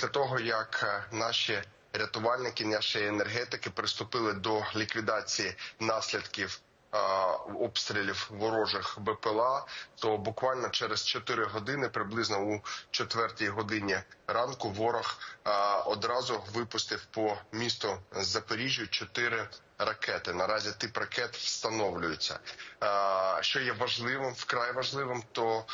Після того як е, наші рятувальники, наші енергетики приступили до ліквідації наслідків. Е, Обстрілів ворожих БПЛА, то буквально через 4 години, приблизно у 4 годині ранку, ворог е, одразу випустив по місту Запоріжжю 4 ракети. Наразі тип ракет встановлюється. Е, Що є важливим, вкрай важливим, то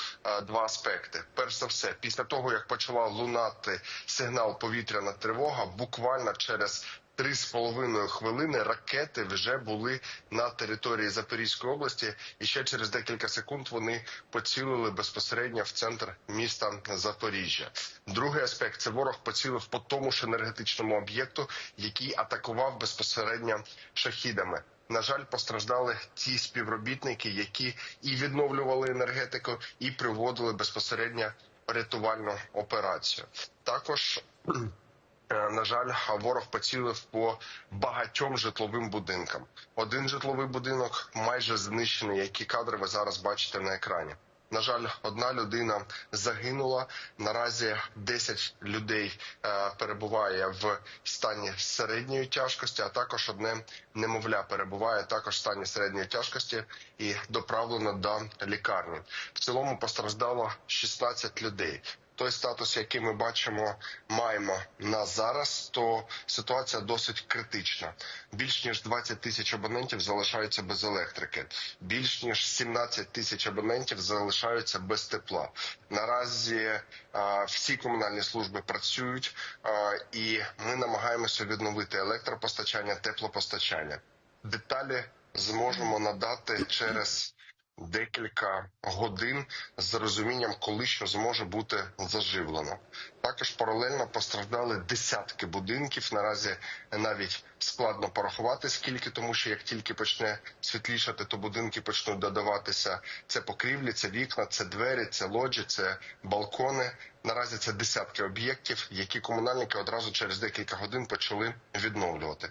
два аспекти. Перш за все, після того як почала лунати сигнал повітряна тривога, буквально через Три з половиною хвилини ракети вже були на території Запорізької області, і ще через декілька секунд вони поцілили безпосередньо в центр міста Запоріжжя. Другий аспект це ворог поцілив по тому ж енергетичному об'єкту, який атакував безпосередньо шахідами. На жаль, постраждали ті співробітники, які і відновлювали енергетику, і проводили безпосередньо рятувальну операцію. Також на жаль, ворог поцілив по багатьом житловим будинкам. Один житловий будинок майже знищений, які кадри ви зараз бачите на екрані. На жаль, одна людина загинула. Наразі 10 людей е, перебуває в стані середньої тяжкості, а також одне немовля перебуває також в стані середньої тяжкості і доправлено до лікарні. В цілому постраждало 16 людей той статус, який ми бачимо, маємо на зараз, то ситуація досить критична. Більш ніж 20 тисяч абонентів залишаються без електрики. Більш ніж 17 тисяч абонентів залишаються без тепла. Наразі а, всі комунальні служби працюють, а, і ми намагаємося відновити електропостачання, теплопостачання. Деталі зможемо надати через декілька годин з розумінням, коли що зможе бути заживлено. Також паралельно постраждали десятки будинків. Наразі навіть складно порахувати скільки, тому що як тільки почне світлішати, то будинки почнуть додаватися. Це покрівлі, це вікна, це двері, це лоджі, це балкони. Наразі це десятки об'єктів, які комунальники одразу через декілька годин почали відновлювати.